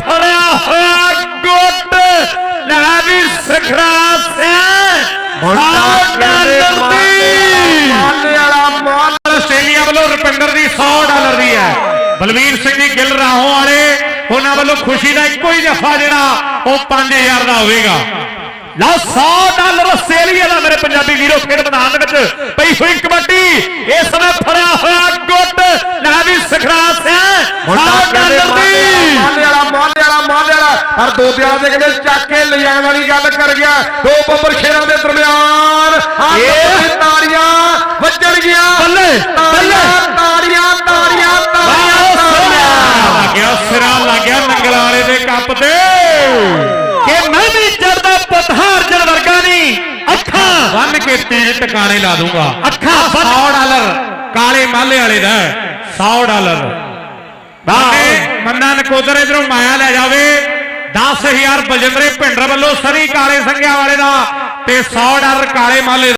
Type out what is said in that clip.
ਫੜਿਆ ਹੋਇਆ ਗੁੱਟ। ਲੈ ਵੀ ਸਖਰਾ ਸਿਆ। ਮਾਲੇ ਵਾਲਾ ਮਾਲ ਆਸਟ੍ਰੇਲੀਆ ਵੱਲੋਂ ਰੁਪਿੰਦਰ ਦੀ 100 ਡਾਲਰ ਦੀ ਹੈ। ਬਲਵੀਰ ਸਿੰਘ ਜੀ ਗਿੱਲ ਰਾਹੋਂ ਵਾਲੇ ਉਹਨਾਂ ਵੱਲੋਂ ਖੁਸ਼ੀ ਦਾ ਇੱਕੋ ਹੀ ਜਫਾ ਜਿਹੜਾ ਉਹ 5000 ਦਾ ਹੋਵੇਗਾ। ਲਓ 100 ਡਾਲਰ ਆਸਟ੍ਰੇਲੀਆ ਦਾ ਮੇਰੇ ਪੰਜਾਬੀ ਵੀਰੋ ਖੇਡ ਮੈਦਾਨ ਦੇ ਵਿੱਚ ਪਈ ਹੋਈ ਕਬੱਡੀ। ਇਸ ਸਮੇਂ ਫੜਿਆ ਹੋਇਆ ਗੁੱਟ। ਲੈ ਵੀ ਸਖਰਾ ਸਿਆ। 100 ਡਾਲਰ ਦੀ ਮਾਲੇ ਵਾਲਾ ਮਾਲੇ ਵਾਲਾ ਵਾਲਾ ਪਰ ਦੋਦਿਆਂ ਦੇ ਕਹਿੰਦੇ ਚੱਕ ਕੇ ਲਿਜਾਣ ਵਾਲੀ ਗੱਲ ਕਰ ਗਿਆ। ਦੋ ਬੱਬਰ ਸ਼ੇਰਾਂ ਦੇ ਦਰਮਿਆਨ ਆ ਇਹ- ਤਾੜੀਆਂ ਵੱਜਣ ਗਿਆ। ਬੱਲੇ, ਬੱਲੇ। ਤਾੜੀਆਂ ਤਾੜੀਆਂ ਤਾੜੀਆਂ ਲੱਗਿਆ ਸਿਰਾ ਲੱਗਿਆ ਨੰਗਲ ਵਾਲੇ ਦੇ ਕੱਪ ਤੇ। ਕਿ ਮੈਂ ਵੀ ਚੜਦਾ ਪਤਹਾਰ ਜਲ ਵਰਗਾ ਨਹੀਂ। ਅੱਖਾਂ ਬੰਨ ਕੇ ਤੇਰੇ ਟਿਕਾਣੇ ਲਾ ਦੂੰਗਾ। ਅੱਖਾਂ 100 ਡਾਲਰ ਕਾਲੇ ਮਾਲੇ ਵਾਲੇ ਦਾ 100 ਡਾਲਰ। ਬਾਏ ਮੰਨਾ ਨਕੋਦਰ ਇਧਰੋਂ ਮਾਇਆ ਲੈ ਜਾਵੇ 10000 ਬਲਜਿੰਦਰੇ ਭਿੰਡਰ ਵੱਲੋਂ ਸਰੀ ਕਾਲੇ ਸੰਘਿਆ ਵਾਲੇ ਦਾ ਤੇ 100 ਡਾਲਰ ਕਾਲੇ ਮਾਲੇ